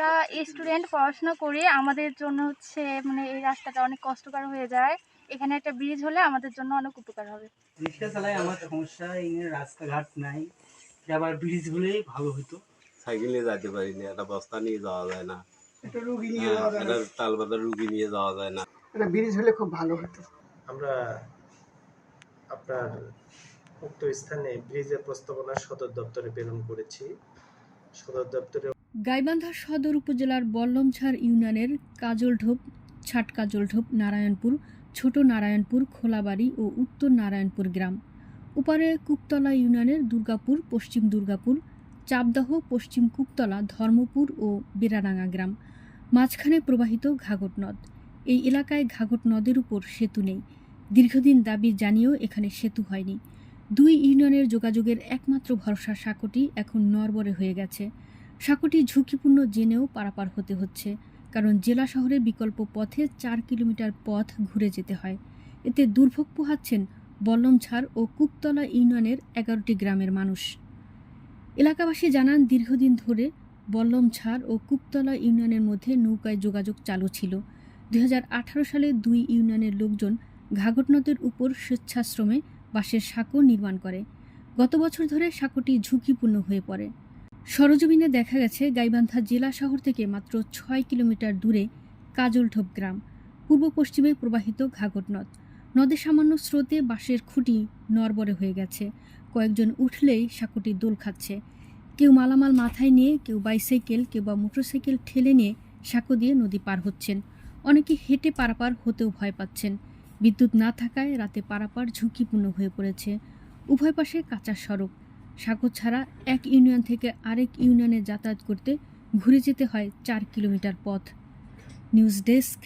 আমরা স্টুডেন্ট পড়াশোনা করি আমাদের জন্য হচ্ছে মানে এই রাস্তাটা অনেক কষ্টকর হয়ে যায়। এখানে একটা ব্রিজ হলে আমাদের জন্য অনেক উপকার হবে। রিক্সা চালাই আমার সমস্যা এই রাস্তাঘাট নাই। আবার ব্রিজ হলেই ভালো হতো সাইকেল নিয়ে যেতে পারি না একটা বস্তা নিয়ে যাওয়া যায় না। একটা রুগী নিয়ে হ্যাঁ, যাওয়া যায় না। তাল বাজার রুগী নিয়ে যাওয়া যায় না। একটা ব্রিজ হলে খুব ভালো হতো। আমরা আপনার উক্ত স্থানে ব্রিজের প্রস্তাবনা সদর দপ্তরে প্রেরণ করেছি। সদর দপ্তরে গাইবান্ধা সদর উপজেলার বল্লমছাড় ইউনিয়নের কাজলঢোপ, ছাটকাজলঢোপ, নারায়ণপুর, ছোট নারায়ণপুর, খোলাবাড়ি ও উত্তর নারায়ণপুর গ্রাম। উপারে কুপতলা ইউনিয়নের দুর্গাপুর, পশ্চিম দুর্গাপুর, চাপদাহ, পশ্চিম কুপতলা ধর্মপুর ও বেড়ারাঙ্গা গ্রাম। মাঝখানে প্রবাহিত ঘাঘট নদ। এই এলাকায় ঘাঘট নদের উপর সেতু নেই। দীর্ঘদিন দাবি জানিয়েও এখানে সেতু হয়নি। দুই ইউনিয়নের যোগাযোগের একমাত্র ভরসা সাঁকোটি এখন নরবরে হয়ে গেছে। সাঁকোটি ঝুঁকিপূর্ণ জেনেও পারাপার হতে হচ্ছে, কারণ জেলা শহরে বিকল্প পথে চার কিলোমিটার পথ ঘুরে যেতে হয়। এতে দুর্ভোগ পোহাচ্ছেন বল্লমছাড় ও কুকতলা ইউনিয়নের এগারোটি গ্রামের মানুষ। এলাকাবাসী জানান, দীর্ঘদিন ধরে বল্লমছাড় ও কুকতলা ইউনিয়নের মধ্যে নৌকায় যোগাযোগ চালু ছিল। দুই হাজার আঠারো সালে দুই ইউনিয়নের লোকজন ঘাঘট নদের উপর স্বেচ্ছাশ্রমে বাঁশের সাঁকো নির্মাণ করে। গত বছর ধরে সাঁকোটি ঝুঁকিপূর্ণ হয়ে পড়ে। সরজমিনে দেখা গেছে গাইবান্ধা জেলা শহর থেকে মাত্র ছয় কিলোমিটার দূরে কাজলঢোপ গ্রাম, পূর্ব পশ্চিমে প্রবাহিত ঘাঘট নদ নদে সামান্য স্রোতে বাঁশের খুঁটি নরবরে হয়ে গেছে। কয়েকজন উঠলেই সাঁকোটি দোল খাচ্ছে। কেউ মালামাল মাথায় নিয়ে, কেউ বাইসাইকেল কেউ বা মোটরসাইকেল ঠেলে নিয়ে সাঁকো দিয়ে নদী পার হচ্ছেন। অনেকে হেঁটে পারাপার হতেও ভয় পাচ্ছেন। বিদ্যুৎ না থাকায় রাতে পারাপার ঝুঁকিপূর্ণ হয়ে পড়েছে। উভয় পাশে কাঁচা সড়ক। সাঁকো ছাড়া এক ইউনিয়ন থেকে আরেক ইউনিয়নে যাতায়াত করতে ঘুরে যেতে হয় চার কিলোমিটার পথ। News desk